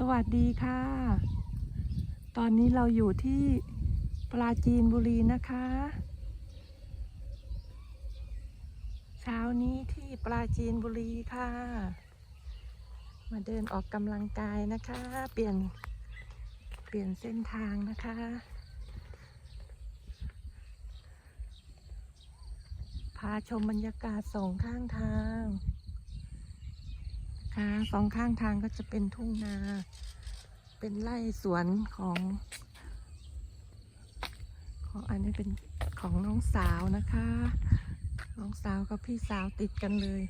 สวัสดีค่ะ ตอนนี้เราอยู่ที่ปราจีนบุรีนะคะ เช้านี้ที่ปราจีนบุรีค่ะ มาเดินออกกำลังกายนะคะ เปลี่ยนเปลี่ยนเส้นทางนะคะ พาชมบรรยากาศสองข้างทาง คะสองข้างทางก็จะเป็นทุ่งนา เป็นไร่สวนของ ของอันนี้เป็นของน้องสาวนะคะ น้องสาวกับพี่สาวติดกันเลย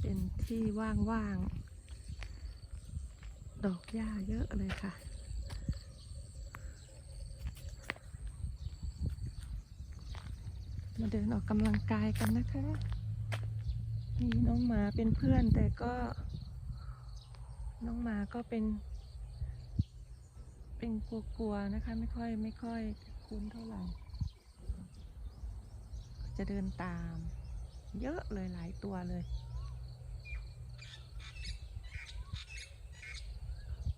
เป็นที่ว่างๆ ดอกหญ้าเยอะเลยค่ะ มาเดินออกกำลังกายกันนะคะ มีน้องหมาเป็นเพื่อนแต่ก็ น้องหมาก็เป็น เป็นกลัวๆนะคะ ไม่ค่อยไม่ค่อยคุ้นเท่าไหร่ จะเดินตาม เยอะเลยหลายตัวเลย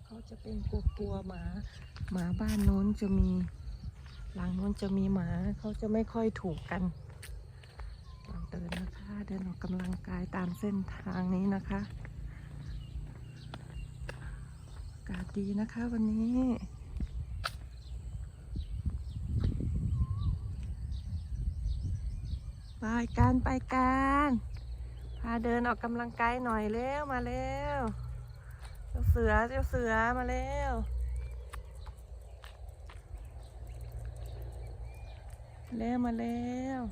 เขาจะเป็นกลัวๆหมา หมาบ้านโน้นจะมี หลังโน้นจะมีหมาเขาจะไม่ค่อยถูกกันเราเดินนะคะ เดินออกกำลังกายตามเส้นทางนี้นะคะอากาศดีนะคะวันนี้ไปกันไปกันพาเดินออกกำลังกายหน่อยเร็วมาเร็วเจ้าเสือเจ้าเสือมาเร็ว เร็วมาเร็ว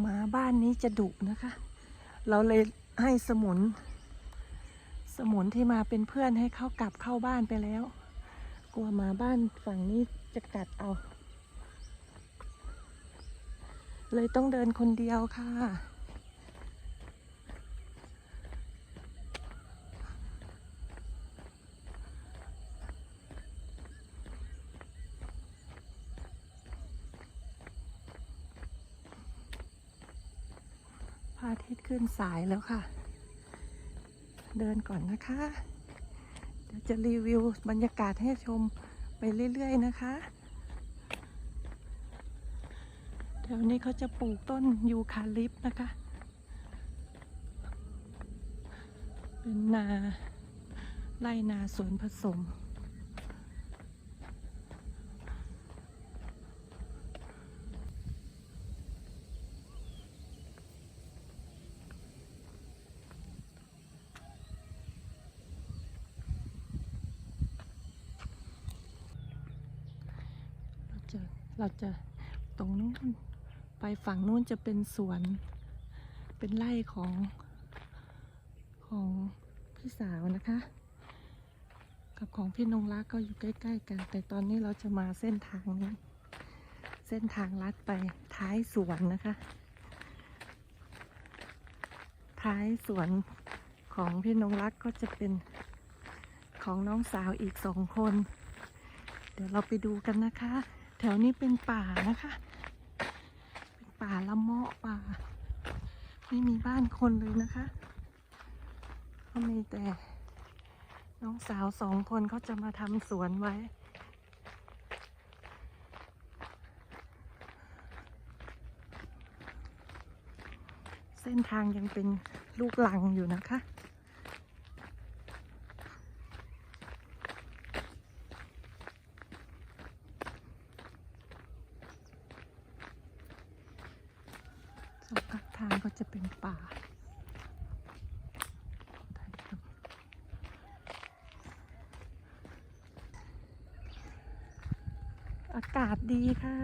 หมาบ้านนี้จะดุนะคะ เราเลยให้สมุน สมุนที่มาเป็นเพื่อนให้เขากลับเข้าบ้านไปแล้ว กลัวมาบ้านฝั่งนี้จะกัดเอา เลยต้องเดินคนเดียวค่ะ พระอาทิตย์ขึ้นสายแล้วค่ะ เดินก่อนนะคะ เดี๋ยวจะรีวิวบรรยากาศให้ชมไปเรื่อย ๆ นะคะแถวนี้เขาจะปลูกต้นยูคาลิปต์นะคะ เป็นนาไร่นาสวนผสม เราจะตรงนู้นไปฝั่งนู้นจะเป็นสวน เป็นไร่ของของพี่สาวนะคะ กับของพี่นงรักก็อยู่ใกล้ ๆ กัน แต่ตอนนี้เราจะมาเส้นทางนี้ เส้นทางลัดไปท้ายสวนนะคะ ท้ายสวนของพี่นงรักก็จะเป็นของน้องสาวอีกสองคน เดี๋ยวเราไปดูกันนะคะ แถวนี้เป็นป่านะคะ เป็นป่าละเมาะป่า ไม่มีบ้านคนเลยนะคะก็มีแต่ น้องสาวสองคนเขาจะมาทำสวนไว้ เส้นทางยังเป็นลูกลังอยู่นะคะ สองข้างทางก็จะเป็นป่า อากาศดีค่ะ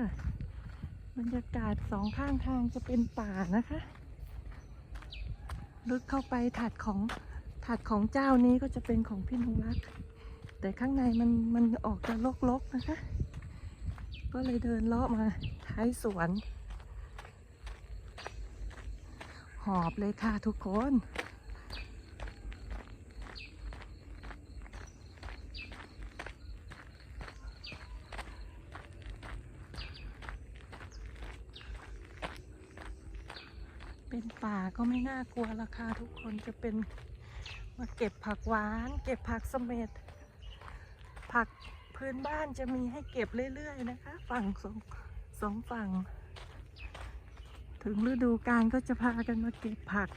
บรรยากาศสองข้างทางจะเป็นป่านะคะลึกเข้าไปถัดของถัดของเจ้านี้ก็จะเป็นของพี่นงรัก แต่ข้างในมันมันออกจะลกๆนะคะ ก็เลยเดินเลาะมาท้ายสวน หอบเลยค่ะทุกคนป่าก็ไม่น่า กลัวราคาทุกคนจะเป็นมาเก็บผักหวาน เก็บผักเสม็ดผักพื้นบ้านจะมีให้เก็บเรื่อยๆนะคะ ฝั่งสองสองฝั่ง ถึงฤดูกาลก็จะพากันมาเก็บผัก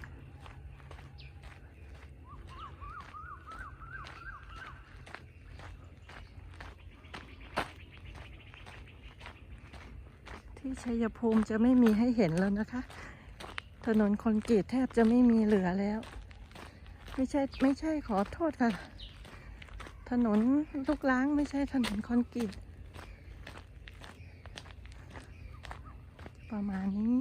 ที่ชัยภูมิจะไม่มีให้เห็นแล้วนะคะ ถนนคอนกรีตแทบจะไม่มีเหลือแล้ว ไม่ใช่ไม่ใช่ขอโทษค่ะ ถนนลูกล้างไม่ใช่ถนนคอนกรีตประมาณนี้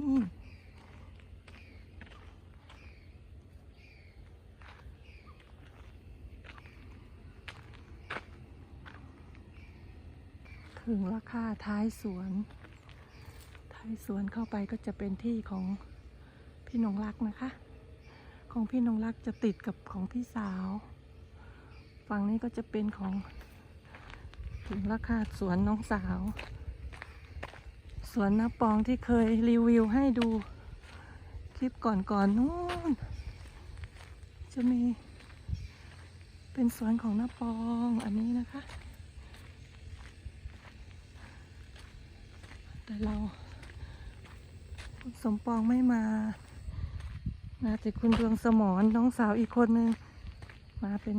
ถึงราคาท้ายสวน ท้ายสวนเข้าไปก็จะเป็นที่ของ พี่นงรักนะคะ ของพี่นงรักจะติดกับของพี่สาว ฝั่งนี้ก็จะเป็นของถึงราคาสวนน้องสาว สวนน้าปองที่เคยรีวิวให้ดูคลิปก่อนๆนู้นจะมีเป็นสวนของน้าปองอันนี้นะคะ แต่เราสมปองไม่มา มาแต่คุณดวงสมรน้องสาวอีกคนนึงมาเป็น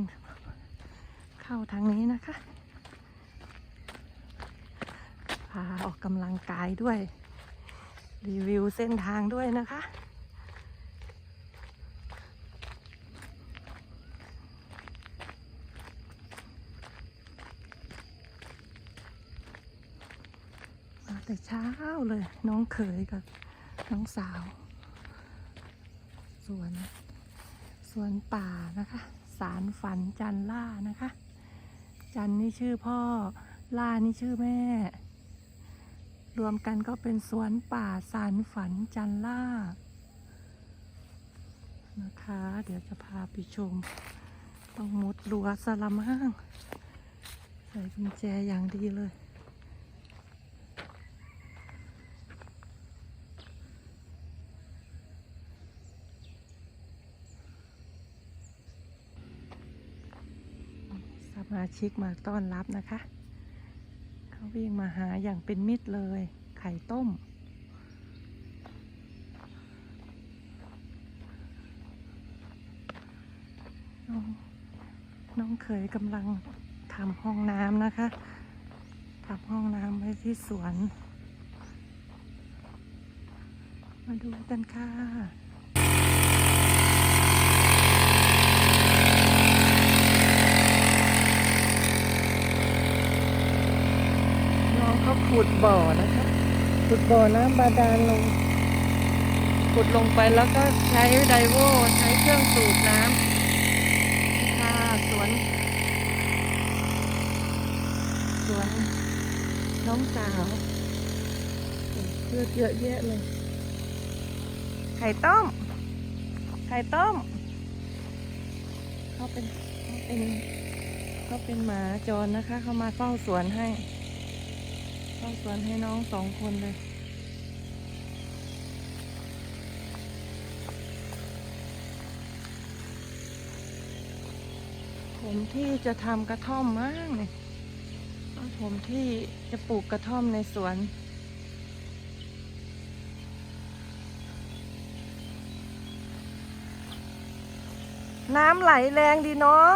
เข้าทางนี้นะคะ พาออกกำลังกายด้วย รีวิวเส้นทางด้วยนะคะมาแต่เช้าเลยน้องเขยกับน้องสาว สวน สวนป่านะคะ สารฝันจันล่านะคะ จันนี่ชื่อพ่อ ล่านี่ชื่อแม่ รวมกันก็เป็นสวนป่าสารฝันจันล่า นะคะ เดี๋ยวจะพาไปชม ต้องมุดรั้วสละมั่งใส่กุญแจอย่างดีเลย ส มาชิกมาต้อนรับนะคะ เขาวิ่งมาหาอย่างเป็นมิตรเลย ไข่ต้ม น้องน้องเขยกำลังทำห้องน้ำนะคะทำห้องน้ำไว้ที่สวน มาดูกันค่ะ น้องเขาขุด บ่อนะคะขุดบ่อน้ำบาดาลลงขุดลงไปแล้วก็ใช้ไดโวใช้เครื่องสูบน้ำค่ะสวน สวนน้องสาวเลือดเยอะแยะเลย ไข่ต้ม ไข่ต้ม เขาเป็นเขาเป็นเขาเป็นหมาจรนะคะ เขามาเฝ้าสวนให้ เฝ้าสวนให้น้องสองคนเลย ผมที่จะทำกระท่อมมากเนี่ยผมที่จะปลูกกระท่อมในสวนน้ำไหลแรงดีเนาะ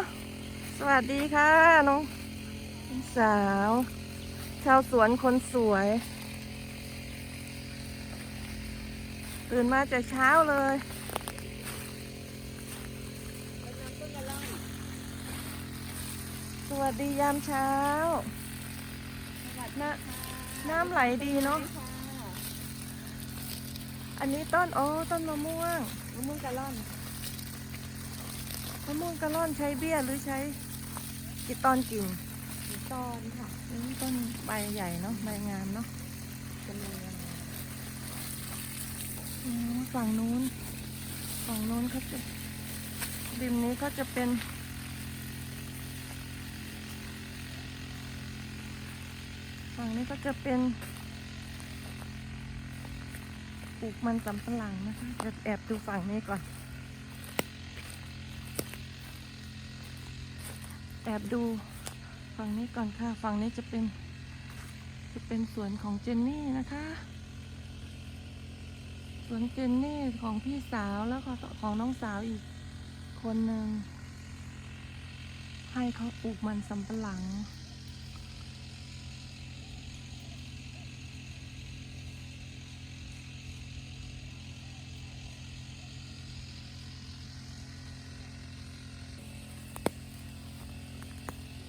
สวัสดีค่ะ น้องสาว ชาวสวนคนสวย ตื่นมาแต่เช้าเลยสวัสดียามเช้าน้ำน้ำไหลดีเนาะอันนี้ต้นโอ้ต้นมะม่วงมะม่วงกะล่อนมะม่วงกะล่อนใช้เบี้ยหรือใช้กี่ตอนกิ่ง ตอนค่ะอืมต้นใบใหญ่เนาะใบงามเนาะจะมีอืมฝั่งนู้นฝั่งนู้นเขาจะริมนี้ก็จะเป็นฝั่งนี้ก็จะเป็นปลูกมันสำปะหลังนะคะจะแอบดูฝั่งนี้ก่อน แอบดู ฝั่งนี้ก่อนค่ะ ฝั่งนี้จะเป็น จะเป็นสวนของเจนนี่นะคะ สวนเจนนี่ของพี่สาวแล้วก็ของน้องสาวอีกคนหนึ่งให้เขาปลูกมันสำปะหลัง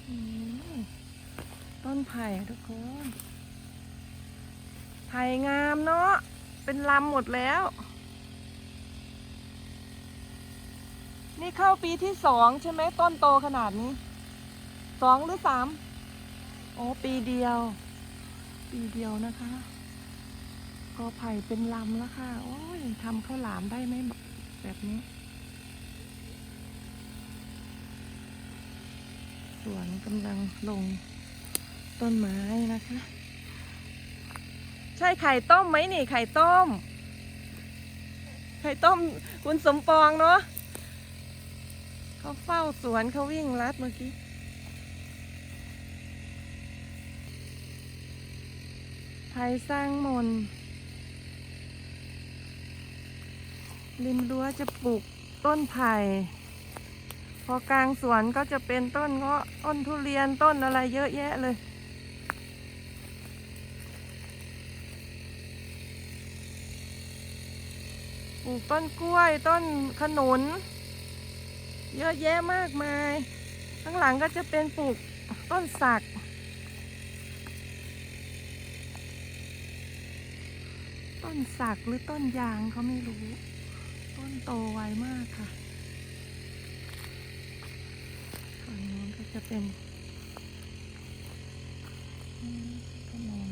อืมต้น ไผ่ทุกคนไผ่งามเนาะเป็นลำหมดแล้ว นี่เข้าปีที่สองใช่ไหมต้นโตขนาดนี้สองหรือสามโอ้ปีเดียว ปีเดียวนะคะก็ไผ่เป็นลำแล้วค่ะ โอ้ยทำข้าวหลามได้ไหมแบบนี้สวนกำลังลง ต้นไม้นะคะ ใช่ไข่ต้มไหมนี่ไข่ต้ม ไข่ต้มคุณสมปองเนาะเขาเฝ้าสวนเขาวิ่งลัดเมื่อกี้ไผ่สร้างมนริมรั้วจะปลูกต้นไผ่พอกลางสวนก็จะเป็นต้นเงาะต้นทุเรียนต้นอะไรเยอะแยะเลย ปลูกต้นกล้วยต้นขนุน เยอะแยะมากมาย ข้างหลังก็จะเป็นปลูกต้นสัก ต้นสักหรือต้นยางเขาไม่รู้ ต้นโตไวมากค่ะฝั่งนู้นก็จะเป็นอืมขนม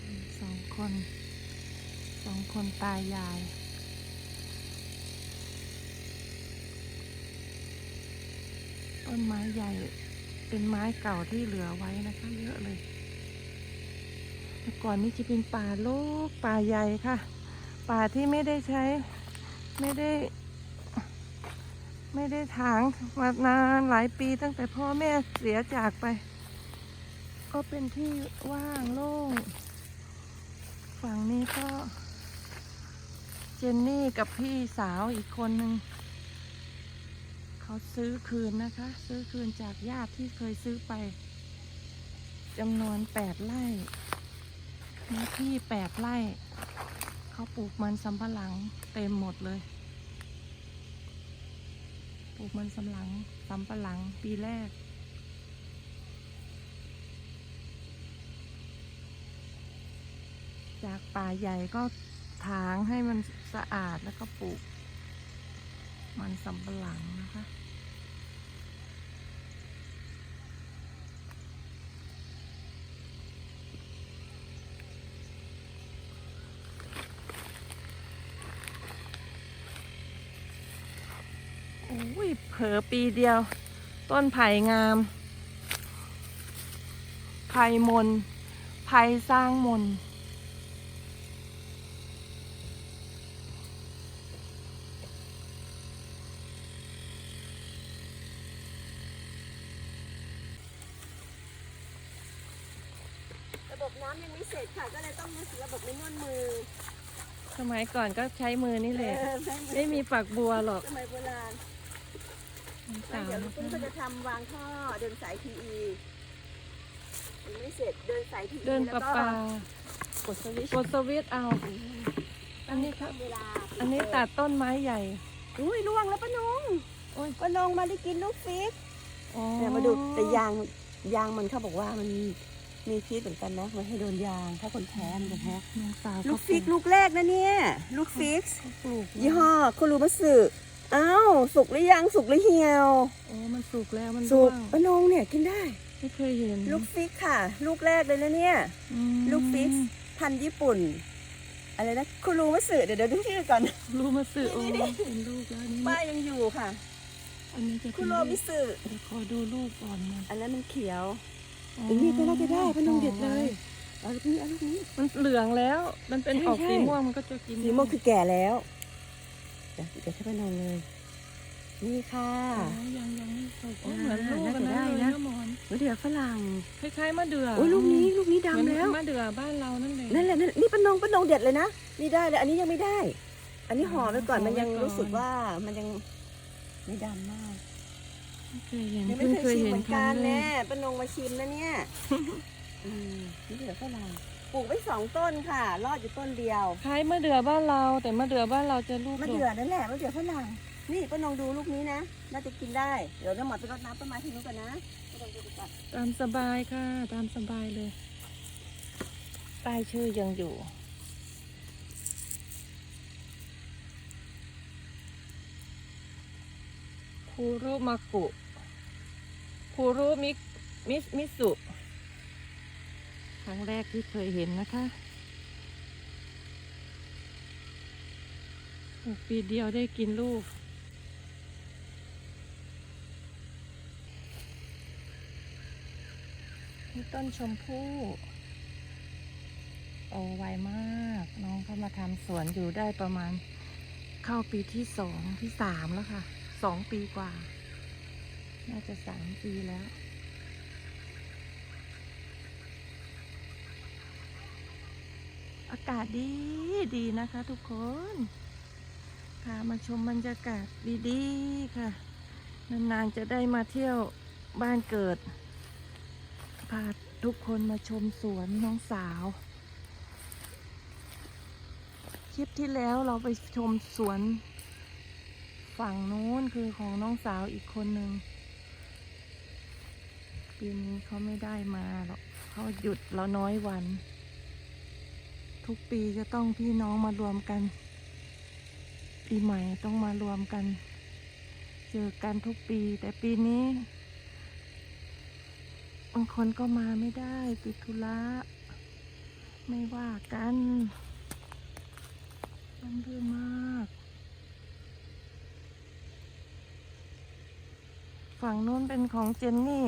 อืมสอง คนสองคนตายาย ต้นไม้ใหญ่เป็นไม้เก่าที่เหลือไว้นะคะ เยอะเลยแต่ก่อนนี้จะเป็นป่าโลกป่าใหญ่ค่ะ ป่าที่ไม่ได้ใช้ไม่ได้ ไม่ได้ถางมานานหลายปีตั้งแต่พ่อแม่เสียจากไป ก็เป็นที่ว่างโล่ง ฝั่งนี้ก็เจนนี่กับพี่สาวอีกคนหนึ่งเขาซื้อคืนนะคะ ซื้อคืนจากญาติที่เคยซื้อไปจำนวนแปดไร่เนื้อที่แปดไร่เขาปลูกมันสำปะหลังเต็มหมดเลย ปลูกมันสำหลังสำปะหลังปีแรก จากป่าใหญ่ก็ถางให้มันสะอาดแล้วก็ปลูก มันสำปะหลังนะคะ โอ้ยเผลอปีเดียว ต้นไผ่งาม ไผ่มน ไผ่สร้างมน ระบบน้ำยังไม่เสร็จค่ะ ก็เลยต้องมีระบบในนวลมือ สมั ยก่อนก็ใช้มือนี่แหละเออใช้มือไม่มีฝักบัวหรอกสมัยโบราณสาวเดี๋ยวลูนะกตุ้งก็คะจะทำวางท่อเดินสายทีอียังไม่เสร็จเดินสายทีอีเดินปแล้ลาวก็ปลากดสวิตช์กดสวิตช์เอา อันนี้ครับเวลาอันนี้ตัดต้นไม้ใหญ่อุ้ยล่วงแล้วป้านงโอ้ยป้านงมาได้กินลูกฟิกอ๋อเดี๋ยวมาดูแต่ยางยางมันเขาบอกว่ามัน มีพิษเหมือนกันนะมันให้โดนยาง ถ้าคนแพ้มันจะแพ้น้องสาวลูกฟิกลูกแรกนะเนี่ย ลูกฟิกเขาปลูกยี่ห้อคุรูมัสึอ้าวสุกหรือยังสุกหรือเหี่ยว โอ้มันสุกแล้วมันสุกร่วงป้านงเนี่ยกินได้ ไม่เคยเห็นลูกฟิกค่ะ ลูกแรกเลยนะเนี่ย อืมลูกฟิกพันธุ์ญี่ปุ่น อะไรนะคุรูมัสึเดี๋ยวเดี๋ยวดูชื่อก่อน รู้มาสื่อโอ้นี่เป็นลูกแล้วนี่ป้ายังอยู่ค่ะ อันนี้จะคุเป็นโรลูกมิสึเดี๋ยวขอดูลูกก่อนมันอันนั้นมันเขียว อ๋ออันนี้ก็น่าจะได้ป้านงเด็ดเลยเอาลูกนี้เอาลูกนี้ มันเหลืองแล้ว มันเป็นใช่ออกใช่สีม่วงมันก็จะกินสีม่วงคือแก่แล้วเดี๋ยวเดี๋ยวให้ป้านงเลย นี่ค่ะอ๋อยังยังไม่สุกโอ้อ่าเหมือนลูกกันน่าจะได้เลยนะนะหมอนมะเดื่อฝรั่งคล้ายๆมะเดื่อโอ้ยลูกนี้ลูกนี้เหมือนดำแล้วมะเดื่อบ้านเรานั่นเลยนั่นแหละนั่นนี่ป้านงป้านงเด็ดเลยนะนี่ได้เลยอันนี้ยังไม่ได้ อันนี้ห่อไว้ก่อนห่อไว้มันยังก่อนรู้สึกว่ามันยังไม่ดำมากไม่ เคยเห็นยังไม่เพิ่งเคเคยยชิมเห็เหนมือนครั้กังนแรแน่กป้านงมาชิมนะเนี่ยอืมนี่เหลือฝรั่งปลูกไว้สองต้นค่ะ รอดอยู่ต้นเดียว คล้ายมะเดื่อบ้านเรา แต่มะเดื่อบ้านเราจะลูกมะดกเดื่อนั่นแหละมะเดื่อฝรั่งนี่ป้านงดูลูกนี้นะ น่าจะกินได้ เดี๋ยวน้ำหมอไปรดน้ำต้นไม้ที่นู้นก่อนนะป้านงดูดีกว่าตามสบายค่ะ ตามสบายเลยป้ายชื่อยังอยู่คูรุมากุ คูรุมิมิมิสุ ครั้งแรกที่เคยเห็นนะคะปีเดียวได้กินลูก นี่ต้นชมพู่โตไวมาก น้องเขามาทำสวนอยู่ได้ประมาณ เข้าปีที่สองที่สามแล้วค่ะ สองปีกว่า น่าจะสามปีแล้วอากาศดีดีนะคะทุกคนพามาชมบรรยากาศดีๆค่ะ นานๆจะได้มาเที่ยวบ้านเกิด พาทุกคนมาชมสวนน้องสาว คลิปที่แล้วเราไปชมสวนฝั่งนู้นคือของน้องสาวอีกคนหนึ่ง ปีนี้เขาไม่ได้มาหรอกเขาหยุดเราน้อยวัน ทุกปีจะต้องพี่น้องมารวมกัน ปีใหม่ต้องมารวมกัน เจอกันทุกปี แต่ปีนี้บางคนก็มาไม่ได้ติดธุระไม่ว่ากันร่มรื่นมาก ฝั่งนู้นเป็นของเจนนี่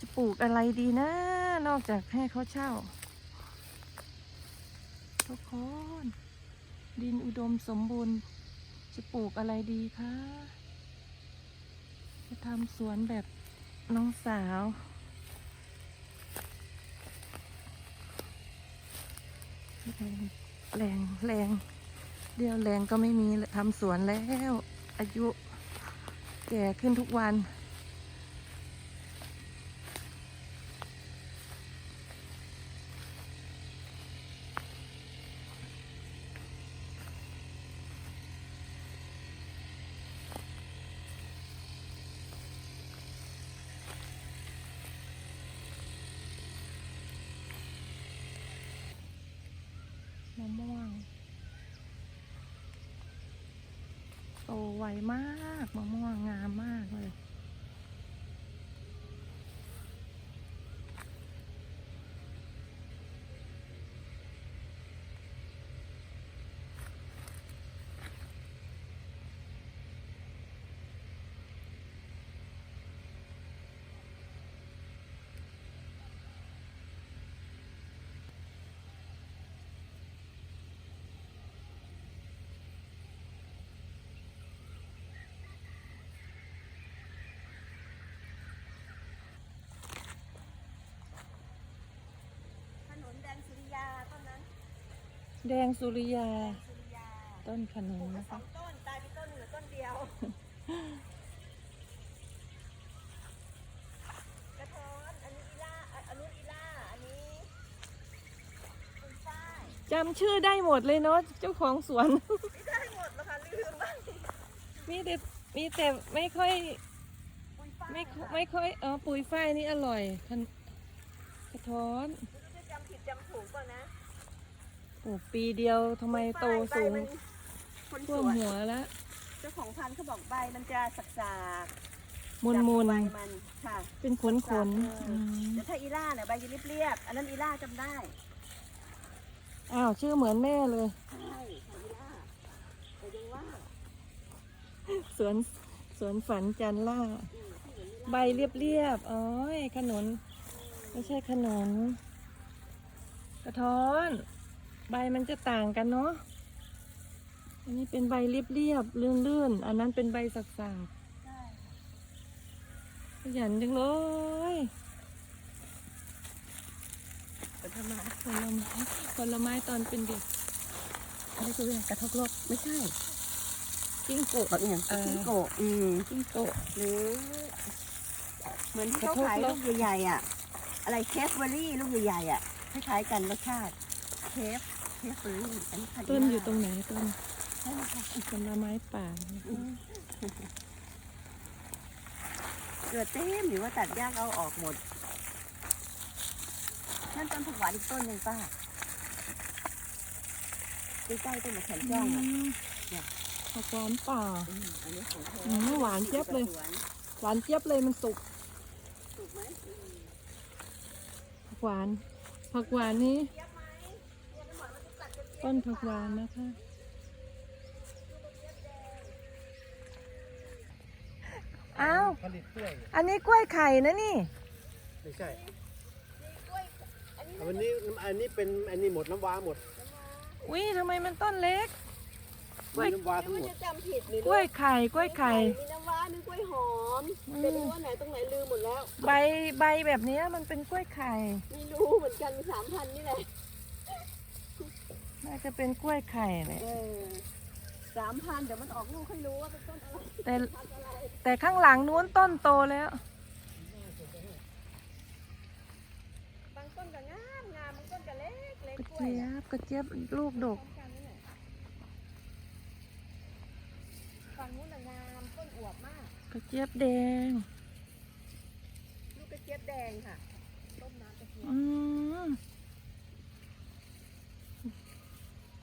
จะปลูกอะไรดีนะ นอกจากให้เขาเช่า ทุกคน ดินอุดมสมบูรณ์ จะปลูกอะไรดีคะ จะทำสวนแบบน้องสาว แรงแรงเดียวแรงก็ไม่มีทำสวนแล้ว อายุ แก่ขึ้นทุกวัน ตไวมากมะม่วงงามมากเลย ถนนแดงสุริยาต้นนั้น แดงสุริยาสุริยา ต้นขนุปลูนกมานะสอคะงต้น ตายไปต้นหนึ่งเหลือต้นเดียวกระท้อนอันนี้อีล่าอะอันนู้นอีล่าอันนี้คุณฝ้ายจำชื่อได้หมดเลยเนาะเจ้าของสวน ไม่ได้หมดแล้วค่ะลืมบ้างมีแต่มีแต่ไม่ค่อยปุยฝ้ายไม่ค่อยค่ะไม่ค่อยเออปุ๋ยฝ้ายนี่อร่อยขนกระท้อน ไม่รู้จะจำผิดจำถูกป่ะนะ ปลูกปีเดียวทำไมโตสูงใบมันคนสท่วมวนหัวแล้วเจ้าของพันธุ์เขาบอกใบมันจะสักสากมุนมุนใบมันค่ะ เป็นขนขนเออมแต่ถ้าอีล่าเนี่ยใบจะเรียบๆอันนั้นอีล่าจำได้อ้าวชื่อเหมือนแม่เลย ใช่ค่ะอีล่าแต่ยังว่าสวนสวนฝันจันล่า อืมที่เหมือนอีล่า ใบเรียบๆ อ๋อยขนุน ไม่ใช่ขนุน กระท้อน ใบมันจะต่างกันเนาะ อันนี้เป็นใบเรียบๆลื่นๆ อันนั้นเป็นใบสักใช่ๆขยันจังเลยแต่ทำไมผลไม้ผลไม้ตอนเป็นเด็กอันนี้คืออะไรกระทบโลกไม่ใช่จิ้งโกะแบบอย่างเออจิ้งโกะอืมจิ้งโกะหรือเหมือนที่เขากระทบขายแล้ลูวกใหญ่ๆอะ อะไรเคฟเบอร์รี่ลูกใหญ่ๆอะคล้ายๆกันรสชาติเคฟ เคฟเบอร์รี่อันนี้พันธุ์ต้นอยู่ตรงไหนต้นใช่ค่ะผลไม้ป่าเกลือเต็มหรือว่าตัดยากเอาออกหมด นั่นต้นผักหวานอีกต้นหนึ่งป้าใกล้ๆต้นมะขามจ้องอะเนี่ยผักหวานป่าอืมอันนี้ของแท้อืมหวานเจี๊ยบเลยสวนหวานเจี๊ยบเลยมันสุกถูกไหมอืมผักหวานผักหวานนี้ ตัดกระเจี๊ยบต้นผักหวานนะคะ อ้าว ผลิตกล้วยอันนี้กล้วยไข่นะนี่ ไม่ใช่กล้วยอันนี้อันนี้อันนี้เป็นอันนี้หมดน้ำว้าหมดอุ้ยทำไมมันต้นเล็ก กล้วยมีน้ำว้าไม่ทั้งหมว่าดจะจำผิดหรือกล้วยไข่ กล้วยไข่ มีน้ำว้ามีกล้วยหอมอืมแต่ไม่รู้ว่าไหนตรงไหนลืมหมดแล้ว ใบใบแบบเนี้ยมันเป็นกล้วยไข่ ไม่รู้เหมือนกันสามพันนี่แหละ น่าจะเป็นกล้วยไข่เลยเออสามพันเดี๋ยวมันออกลูกค่อยรู้ว่าเป็นต้นอะไรแต่พันธุ์อะไรแต่ข้างหลังนู้นต้นโตแล้ว บางต้นก็งามงามบางต้นก็เล็กเล็กกระกล้วยเจี๊ยอะบกระเจี๊ยบลูกดกพร้อมกันนั่นแหละฝั่งนู้นน่ะงามต้นอวบมาก กระเจี๊ยบแดง ลูกกระเจี๊ยบแดงค่ะ ต้มน้ำกระเจี๊ยบอืม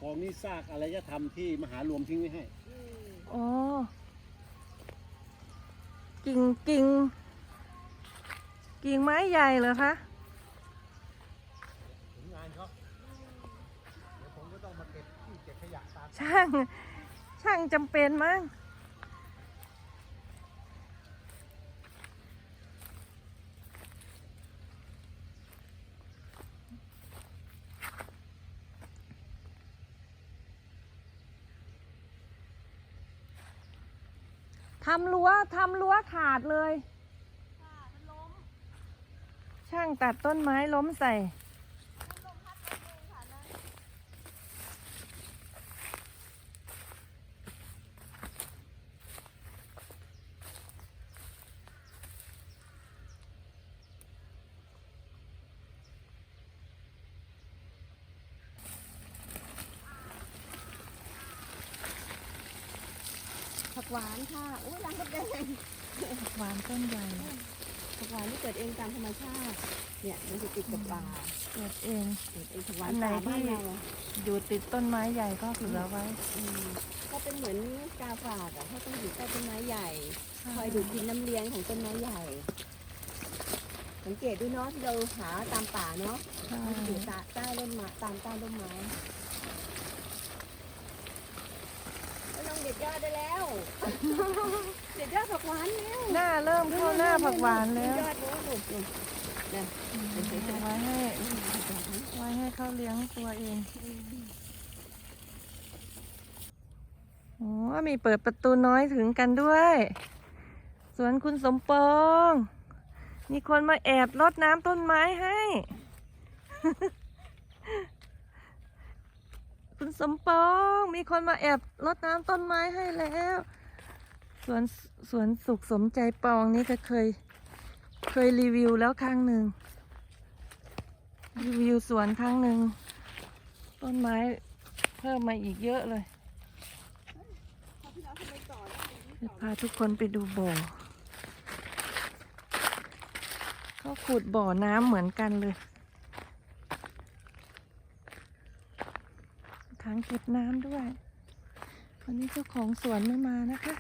กองนี้ซากอะไรจะทำที่มหารวมทิ้งไว้ให้อืมอ๋อ กิ่งกิ่งกิ่งไม้ใหญ่เหรอคะผลงานเขาเดี๋ยวผมก็ต้องมาเก็บที่เก็บขยะตาม ช่าง ช่างจำเป็นมั้ง ทำรั้วทำรั้วขาดเลยค่ะมันล้มช่างตัดต้นไม้ล้มใส่ มันล้มพัดต้นเองค่ะนะ ผัก หวานค่ะโอ้ยรังมดแดงหวานต้นใหญ่ผักหวานที่เกิดเองตามธรรมชาติ เนี่ยมันจะติดกับป่าเกิดเองเกิดเองผักหวานอันไหนป่าบ้านที่เราอยู่ติดต้นไม้ใหญ่ก็เหลือไว้อืมก็เป็นเหมือนกาฝากอะเขาต้องอยู่ใต้ต้นไม้ใหญ่ คอยดูดกินน้ำเลี้ยงของต้นไม้ใหญ่ สังเกตด้วยเนาะที่เราหาตามป่าเนาะใช่มันจะอยู่ใต้ใต้ร่มไม้ตามใต้ร่มไม้แล้วน้องเด็ด ยอดได้แล้วเด็ดยอดผักหวานแล้วหน้าเริ่มเข้าหน้าผักหวานแล้วยอดโน้ตหนุนนี่นะเอาไว้ให้ไว้ให้เขาเลี้ยงตัวเองโอ้มีเปิดประตูน้อยถึงกันด้วย สวนคุณสมปอง มีคนมาแอบรดน้ำต้นไม้ให้ คุณสมปองมีคนมาแอบรดน้ำต้นไม้ให้แล้วสวนสวนสุขสมใจปองนี่ก็เคย เคยรีวิวแล้วครั้งหนึ่งรีวิวสวนครั้งหนึ่งต้นไม้เพิ่มมาอีกเยอะเลยจะพาทุกคนไปดูบ่อเขาขุดบ่อน้ำเหมือนกันเลยางเก็บน้ำด้วย วันนี้เจ้าของสวนไม่มานะคะ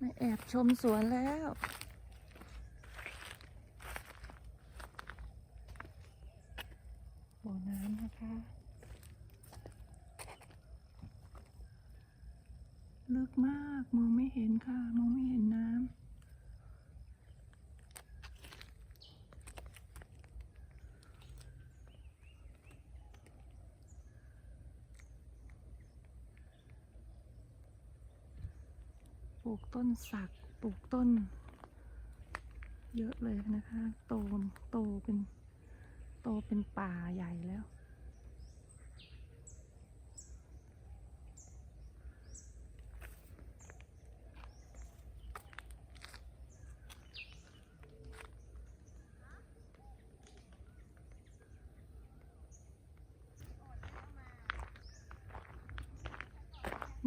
มาแอบชมสวนแล้วบ่อน้ำนะคะลึกมากมองไม่เห็นค่ะ มองไม่เห็นน้ำ ต้นสักปลูกต้น เยอะเลยนะคะ โตโตเป็นโตเป็นป่าใหญ่แล้ว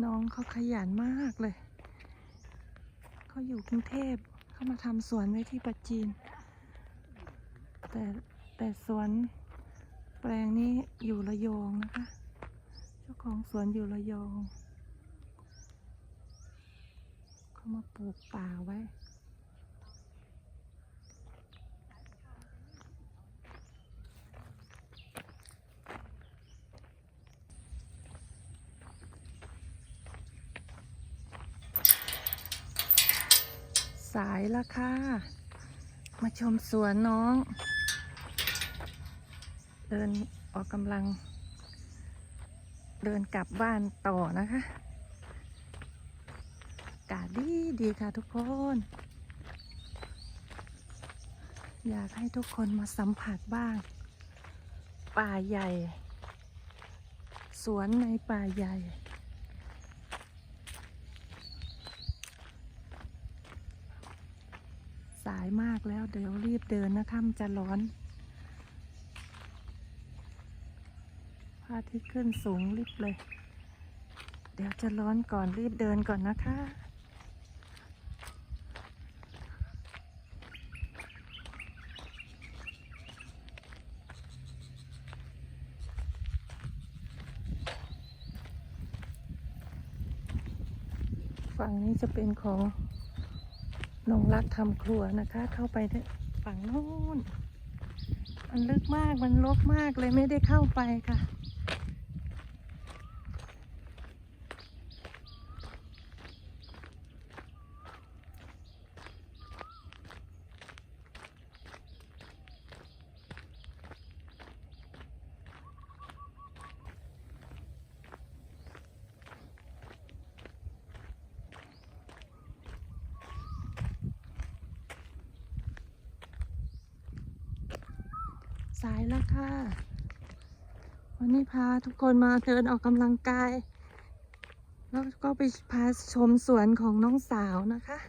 น้องเขาขยันมากเลย เขาอยู่กรุงเทพเขามาทำสวนไว้ที่ปัจจีน แต่แต่สวนแปลงนี้อยู่ระยองนะคะ เจ้าของสวนอยู่ระยอง เขามาปลูกป่าไว้ สายแล้วค่ะ มาชมสวนน้อง เดินออกกำลัง เดินกลับบ้านต่อนะคะอากาศดีดีค่ะทุกคน อยากให้ทุกคนมาสัมผัสบ้าง ป่าใหญ่ สวนในป่าใหญ่ สายมาก แล้วเดี๋ยวรีบเดินนะคะมันจะร้อนพระอาทิตย์ขึ้นสูงรีบเลย เดี๋ยวจะร้อนก่อนรีบเดินก่อนนะคะฝั่งนี้จะเป็นของ นงรักทำครัวนะคะ เข้าไปที่ฝั่งโน้นมันลึกมากมันลกมากเลยไม่ได้เข้าไปค่ะ สายแล้วค่ะ วันนี้พาทุกคนมาเดินออกกำลังกาย แล้วก็ไปพาชมสวนของน้องสาวนะคะ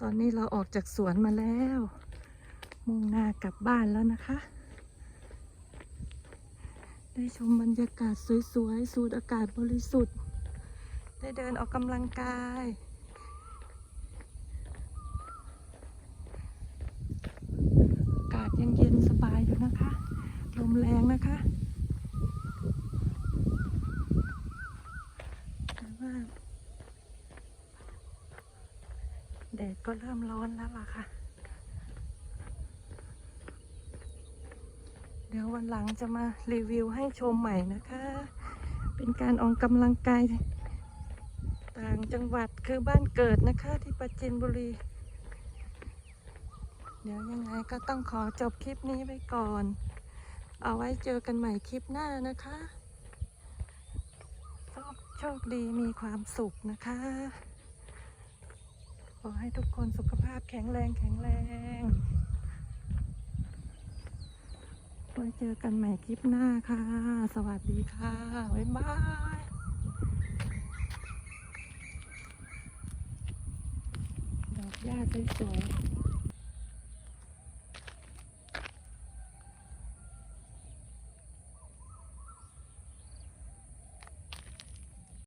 ตอนนี้เราออกจากสวนมาแล้ว มุ่งหน้ากลับบ้านแล้วนะคะ ได้ชมบรรยากาศสวยๆ สูดอากาศบริสุทธิ์ ได้เดินออกกำลังกาย อากาศยังเย็นสบายอยู่นะคะ ลมแรงนะคะแต่ว่าแดดก็เริ่มร้อนแล้วล่ะค่ะ เดี๋ยววันหลังจะมารีวิวให้ชมใหม่นะคะ เป็นการออกกำลังกายต่างจังหวัดคือบ้านเกิดนะคะที่ปราจินบุรี เดี๋ยวยังไงก็ต้องขอจบคลิปนี้ไปก่อน เอาไว้เจอกันใหม่คลิปหน้านะคะโชคดีมีความสุขนะคะ ขอให้ทุกคนสุขภาพแข็งแรงแข็งแรงไว้เจอกันใหม่คลิปหน้าค่ะ สวัสดีค่ะ บ๊ายบายดอกหญ้าสวยๆ